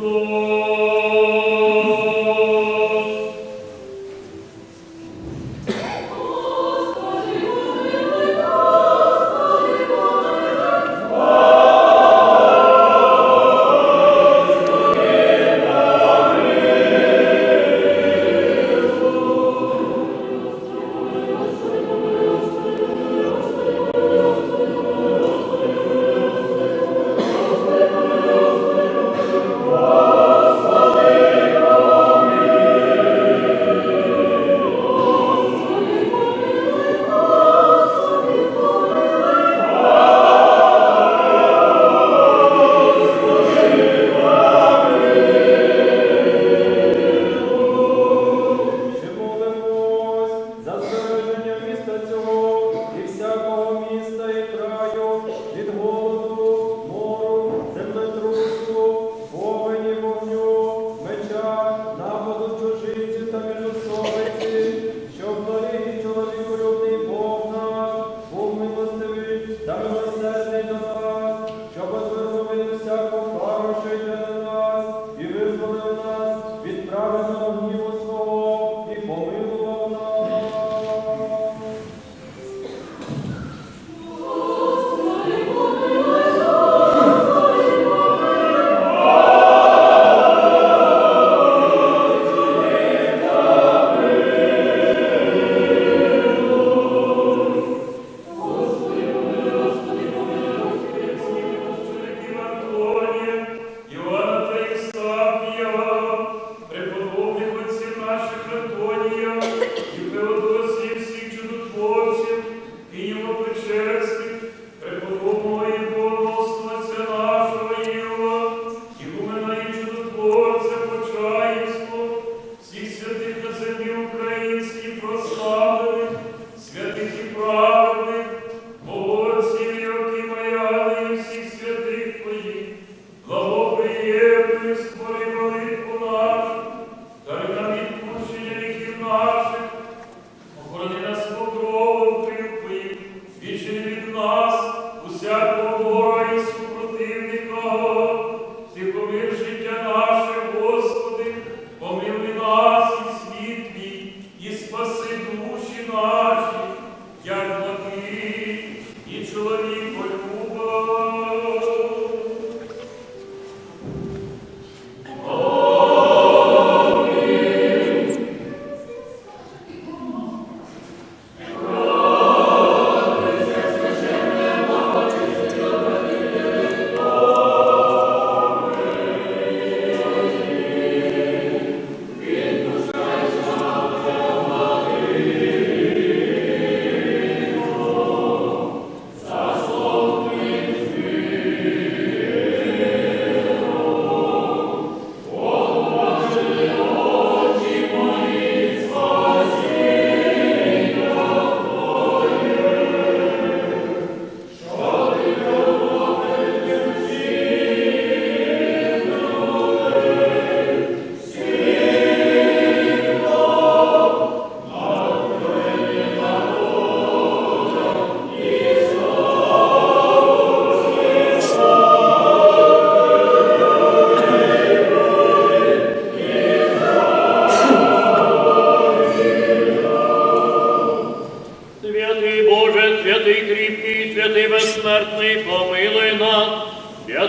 Lord.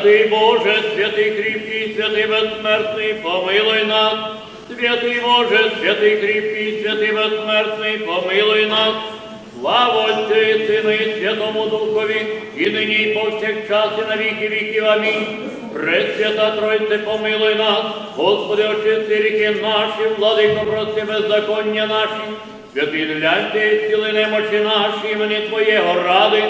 Святий Боже, святий кріпкий, святий безсмертний, помилуй нас, святий Боже, святий кріпкий, святий безсмертний, помилуй нас, слава Отцю і Сину і Святому Духові, і нині, і повсякчас, і на віки віків. Амінь. Пресвята Тройце, помилуй нас, Господи, очисти ріки наші, владико, прости беззаконня наші, святий гляньте, цілий немочі наші, імені Твоєго ради.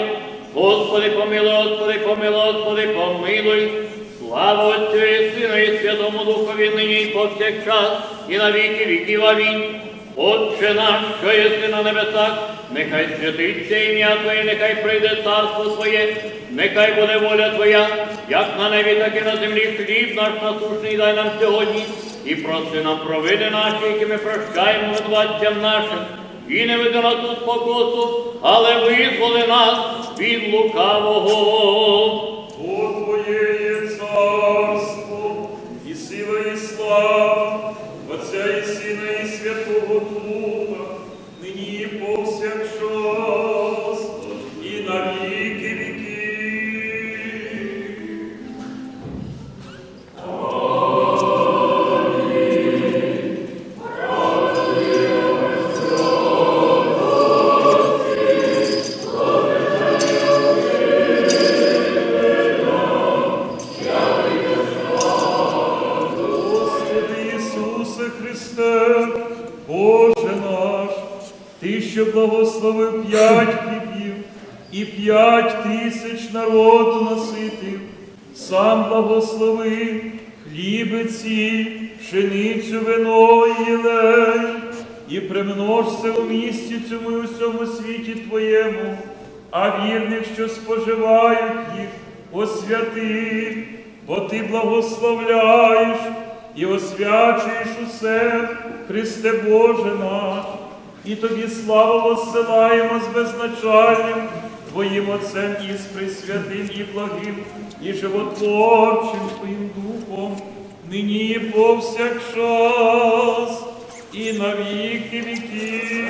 Господи, помилуй, Господи, помилуй, Господи, помилуй. Слава Отцю і Сину і Святому Духові нині і повсякчас, і на віки віків. Амінь. Отче наш, що єси на небесах, нехай святиться ім'я Твоє, нехай прийде царство Твоє, нехай буде воля Твоя, як на небі, так і на землі хліб наш насушний дай нам сьогодні, і прости нам провини наші, які ми прощаємо винуватцям нашим, і не веди нас у але визволи нас від лукавого. Що благословив п'ять хлібів і п'ять тисяч народу наситив, сам благослови хлібиці, пшеницю, вино і єлей, і примножся у місті цьому і усьому світі Твоєму, а вірних, що споживають їх, освяти, бо Ти благословляєш і освячуєш усе, Христе Боже наш, і Тобі славу воссилаємо з безначальним Твоїм Отцем і з присвятим і благим, і животворчим Твоїм Духом, нині і повсякчас, і на віки віків.